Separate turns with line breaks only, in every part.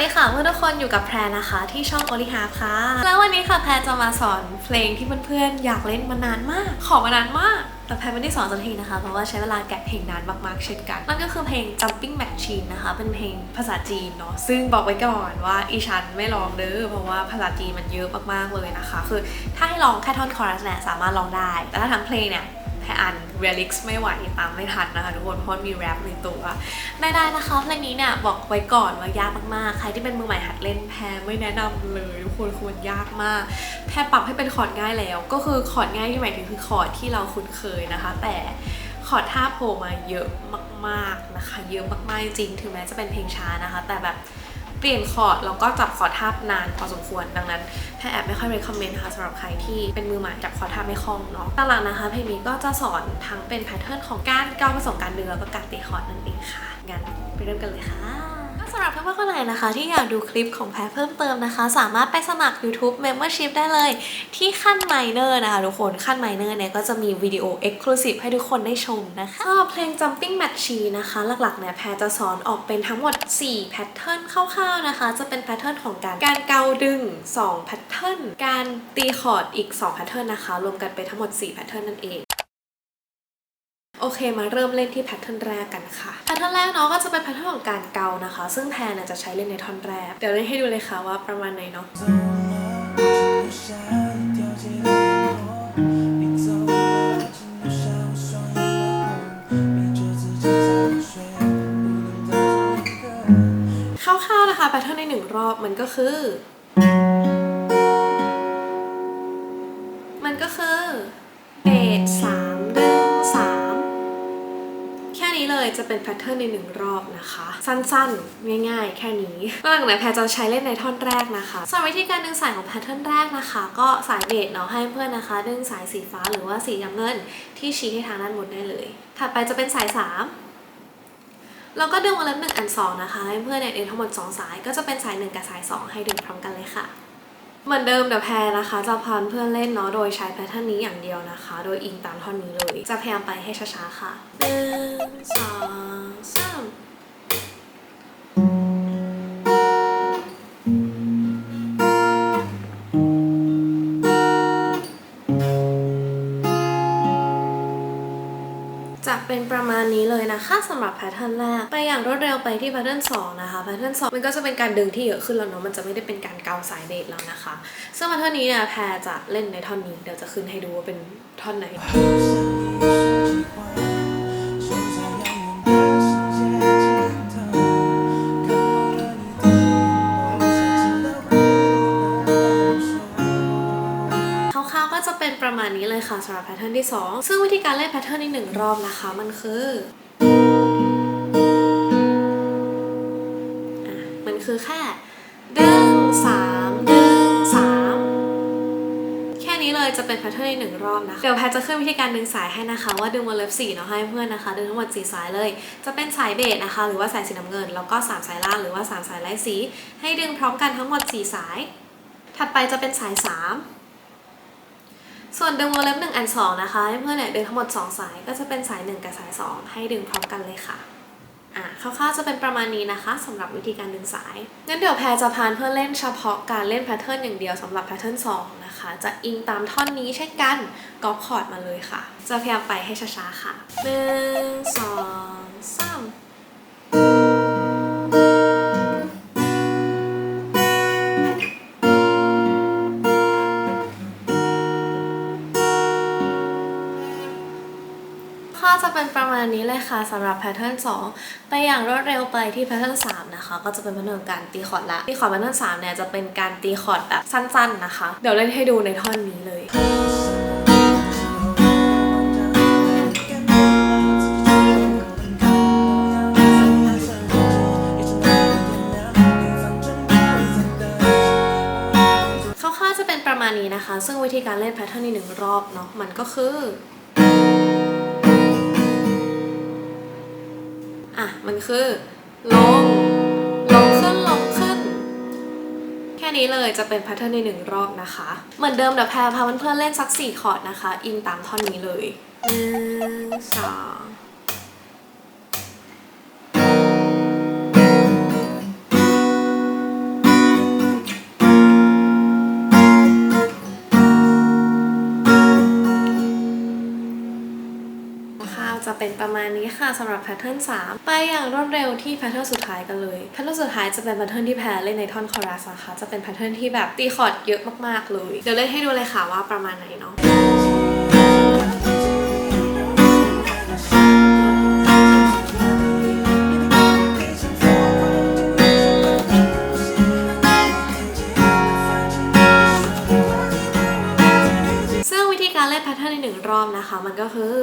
ดีค่ะเพื่อนทุกคนอยู่กับแพรนะคะที่ช่องโอลิฮาค่ะ แล้ววันนี้ค่ะแพรจะมาสอนเพลงที่เพื่อนๆอยากเล่นมานานมาก ขอมานานมาก แต่แพรไม่ได้สอนสักทีนะคะ เพราะว่าใช้เวลาแกะเพลงนานมากๆ เช่นกันนั่นก็คือเพลง Jumping Machine นะคะ เป็นเพลงภาษาจีนเนาะซึ่งบอกไว้ก่อนว่าอีฉันไม่ร้องเด้อเพราะว่าภาษาจีนมันเยอะมากๆเลยนะคะ คือถ้าให้ร้องแค่ท่อนคอรัสเนี่ยสามารถร้องได้ แต่ถ้าทั้งเพลงเนี่ย แพรอ่านเรียลิกซ์ไม่ไหวตามไม่ทันนะคะทุกคนเพราะมีแรปในตัวไม่ได้นะคะเพลงนี้เนี่ยบอกไว้ก่อนว่ายากมากๆ ใครที่เป็นมือใหม่หัดเล่นแพรไม่แนะนำเลยทุกคนควรยากมากแพรปรับให้เป็นคอร์ดง่ายแล้ว ก็คือคอร์ดง่ายที่หมายถึงคือคอร์ดที่เราคุ้นเคยนะคะ แต่คอร์ดท่าโผล่มาเยอะมากๆนะคะ เยอะมากๆจริงถึงแม้จะเป็นเพลงช้านะคะ แต่แบบ เปลี่ยนคอร์ดแล้วก็จับคอร์ดทับนานพอสมควรดังนั้นแพรแอบไม่ค่อย recommend นะคะสำหรับใครที่เป็นมือใหม่จับคอร์ดทับไม่คล่องเนาะตหลังนะคะเพลงนี้ก็จะสอนทั้งเป็นแพทเทิร์นของการก้าวผสมการดึงแล้วก็การตีคอร์ดนั่นเองค่ะงั้นไปเริ่มกันเลยค่ะำหรับเพื่อนๆคนไหนนะคะ ที่อยากดูคลิปของแพรเพิ่มเติมนะคะ สามารถไปสมัคร YouTube Membership ได้เลย ที่ขั้นไมเนอร์นะคะทุกคนขั้นไมเนอร์เนี่ยก็จะมีวิดีโอ Exclusive ให้ทุกคนได้ชมนะคะก็เพลง Jumping Machine นะคะ หลักๆเนี่ยแพรจะสอนออกเป็นทั้งหมด 4 แพทเทิร์นคร่าวๆนะคะ จะเป็นแพทเทิร์นของการการเกาดึง 2 แพทเทิร์นการตีคอร์ดอีก 2 แพทเทิร์นนะคะ รวมกันเป็นทั้งหมด 4 แพทเทิร์นนั่นเอง โอเคมาเริ่มเล่นที่แพทเทิร์นแรกกันค่ะแพทเทิร์นแรกเนาะก็จะเป็นแพทเทิร์นของการเกานะคะ ซึ่งแพนจะใช้เล่นในท่อนแรก เดี๋ยวเล่นให้ดูเลยค่ะว่าประมาณไหนเนาะคร่าวๆนะคะแพทเทิร์นในหนึ่งรอบมันก็คือ มันก็คือเบสสาม จะเป็นแพทเทิร์นในหนึ่งรอบนะคะ สั้นๆ ง่ายๆ แค่นี้หลังจากนั้นแพรจะใช้เล่นในท่อนแรกนะคะส่วนวิธีการดึงสายของแพทเทิร์นแรกนะคะ ก็สายเบสเนาะให้เพื่อนนะคะ ดึงสายสีฟ้าหรือว่าสีน้ำเงินที่ชี้ให้ทางด้านบนได้เลย ถัดไปจะเป็นสายสามแล้วก็ดึงวงเล็บหนึ่งอันสองนะคะให้เพื่อนเนี่ยดึงทั้งหมด 2 สายก็จะเป็นสาย 1 กับสาย 2 ให้ดึงพร้อมกันเลยค่ะ เหมือนเดิมเดี๋ยวแพรนะคะ จะพานเพื่อนเล่นเนาะโดยใช้แพทเทิร์นนี้อย่างเดียวนะคะ โดยอิงตามท่อนนี้เลย จะพยายามไปให้ช้าๆค่ะหนึ่งสองสาม จะเป็นประมาณนี้เลยนะคะสำหรับแพทเทิร์นแรก ไปอย่างรวดเร็วไปที่แพทเทิร์นสองนะคะแพทเทิร์นสองมันก็จะเป็นการดึงที่เยอะขึ้นแล้วเนาะมันจะไม่ได้เป็นการเกาสายเบสแล้วนะคะซึ่งแพทเทิร์นนี้เนี่ยแพรจะเล่นในท่อนนี้เดี๋ยวจะขึ้นให้ดูว่าเป็นท่อนไหน ทิร์นที่ 2 ซึ่งวิธีการเล่นแพทเทิร์นนี้หนึ่งรอบนะคะ มันคือมันคือแค่ดึงสามดึงสามแค่นี้เลยจะเป็นแพทเทิร์นในหนึ่งรอบนะคะ เดี๋ยวแพทจะขึ้นวิธีการดึงสายให้นะคะ ว่าดึงวนเล็บสี่เนาะให้เพื่อนนะคะ ดึงทั้งหมดสี่สายเลย จะเป็นสายเบสนะคะ หรือว่าสายสีน้ำเงิน แล้วก็สามสายล่างหรือว่าสามสายไล่สี ให้ดึงพร้อมกันทั้งหมดสี่สาย ถัดไปจะเป็นสายสาม ส่วนดึงวงเล็บ1อัน2นะคะให้เพื่อนเนี่ยดึงทั้งหมด 2 สายก็จะเป็นสาย 1 กับสาย 2 ให้ดึงพร้อมกันเลยค่ะอะคร่าวๆจะเป็นประมาณนี้นะคะสำหรับวิธีการดึงสายงั้นเดี๋ยวแพรจะพานเพื่อเล่นเฉพาะการเล่นแพทเทิร์นอย่างเดียวสำหรับแพทเทิร์น2นะคะ จะอิงตามท่อนนี้เช่นกันก็ล์คอร์ดมาเลยค่ะ จะพยายามไปให้ช้าๆค่ะ 1 2 3 ก็จะเป็นประมาณนี้เลยค่ะสำหรับแพทเทิร์น2 ไปอย่างรวดเร็วไปที่แพทเทิร์น3นะคะ ก็จะเป็นพทเทิร์การตีคอร์ดละตีคอร์ดแพทเทิร์น3เนี่ยจะเป็นการตีคอร์ดแบบสั้น ๆนะคะ เดี๋ยวเล่นให้ดูในท่อนนี้เลยคร่าวๆจะเป็นประมาณนี้นะคะ ซึ่งวิธีการเล่นแพทเทิร์นนี้หนึ่งรอบเนาะมันก็คือ อะ มันคือ ลง ลงขึ้น ลงขึ้น แค่นี้เลยจะเป็นแพทเทิร์นในหนึ่งรอบนะคะ เหมือนเดิมเดี๋ยวแพรพาเพื่อนๆเล่นสักสี่คอร์ดนะคะ อินตามท่อนนี้เลยหนึ่งสอง เป็นประมาณนี้ค่ะสำหรับแพทเทิร์น3 ไปอย่างรวดเร็วที่แพทเทิร์นสุดท้ายกันเลยแพทเทิร์นสุดท้ายจะเป็นแพทเทิร์นที่แพรเล่นในท่อนคอรัสนะคะจะเป็นแพทเทิร์นที่แบบตีคอร์ดเยอะมากๆเลยเดี๋ยวเล่นให้ดูเลยค่ะว่าประมาณไหนเนาะซึ่งวิธีการเล่นแพทเทิร์นในหนึ่งรอบนะคะ มันก็คือ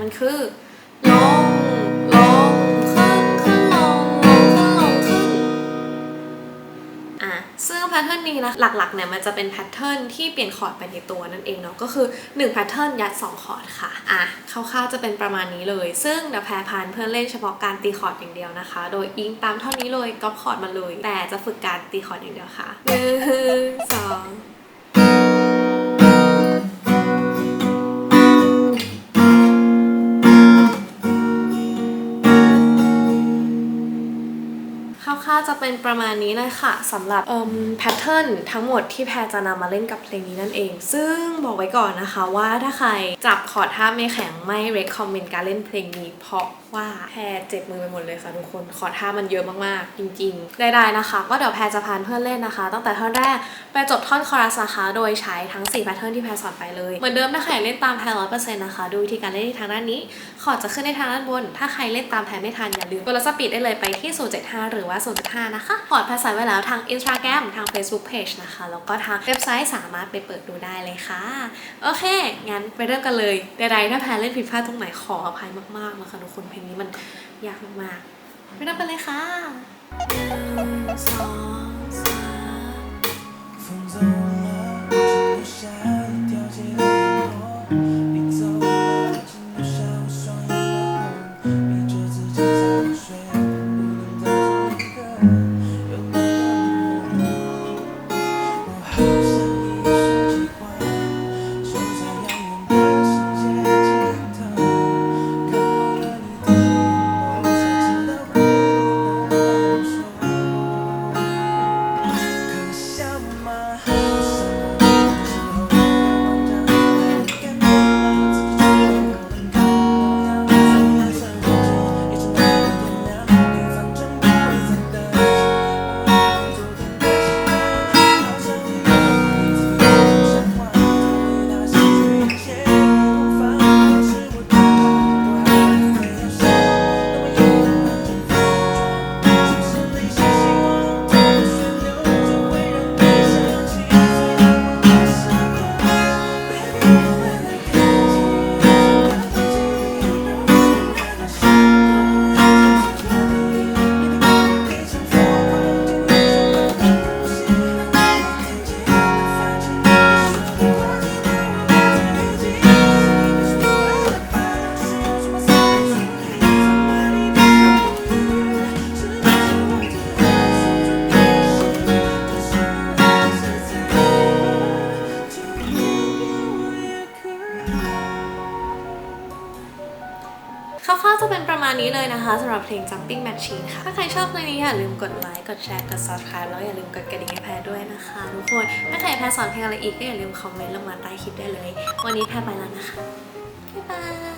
มันคือลงลงขึ้นขึ้นลงลงขึ้นลงขึ้นอะซึ่งแพทเทิร์นนี้นะหลักๆเนี่ยมันจะเป็นแพทเทิร์นที่เปลี่ยนคอร์ดไปในตัวนั่นเองเนาะก็คือ1แพทเทิร์นยัด 2 คอร์ดค่ะอะคร่าวๆจะเป็นประมาณนี้เลย ซึ่งเดี๋ยวแพรพานเพื่อนเล่นเฉพาะการตีคอร์ดอย่างเดียวนะคะ โดยอิงตามเท่านี้เลยก๊อปคอร์ดมาเลย แต่จะฝึกการตีคอร์ดอย่างเดียวค่ะหนึ่งสองาจะเป็นประมาณนี้เลยค่ะสำหรับแพทเทิร์นทั้งหมดที่แพรจะนำมาเล่นกับเพลงนี้นั่นเอง ซึ่งบอกไว้ก่อนนะคะว่าถ้าใครจับคอร์ดท่าไม่แข็งไม่ recommend การเล่นเพลงนี้เพราะ ว่าแพรเจ็บมือไปหมดเลยค่ะทุกคนคอท่ามันเยอะมากๆ จริงๆ ได้ๆนะคะ ก็เดี๋ยวแพรจะพานเพื่อนเล่นนะคะ ตั้งแต่ท่อนแรกไปจบท่อนคอรัสนะคะโดยใช้ทั้ง4แพทเทิร์นที่แพรสอนไปเลยเหมือนเดิมถ้าใครเล่นตามแพรร้อยเปอร์เซ็นต์นะคะดูวิธีการเล่นที่ทางด้านนี้คอจะขึ้นในทางด้านบน ถ้าใครเล่นตามแพรไม่ทันอย่าลืมกดลดสปีดได้เลยไปที่075หรือว่า0.5นะคะคอดแพรใส่ไว้แล้วทาง Instagram ทาง Facebook Page นะคะแล้วก็ทางเว็บไซต์สามารถไปเปิดดูได้เลยค่ะโอเคงั้นไปเริ่มกันเลยใดๆถ้าแพรเล่นผิดพลาดตรงไหนขออภัยมากๆนะคะทุกคนเพลงนี้มันยากมากๆไปเริ่มกันเลยค่ะหนึ่งสองสาม คร่าวๆจะเป็นประมาณนี้เลยนะคะสำหรับเพลง Jumping Machine ค่ะ ถ้าใครชอบเพลงนี้อย่าลืมกดไลค์ กดแชร์ กด subscribe แล้วอย่าลืมกดกระดิ่งให้แพรด้วยนะคะทุกคน ถ้าใครแพรสอนเพลงอะไรอีกก็อย่าลืมคอมเมนต์ลงมาใต้คลิปได้เลย วันนี้แพรไปแล้วนะคะ บ๊ายบาย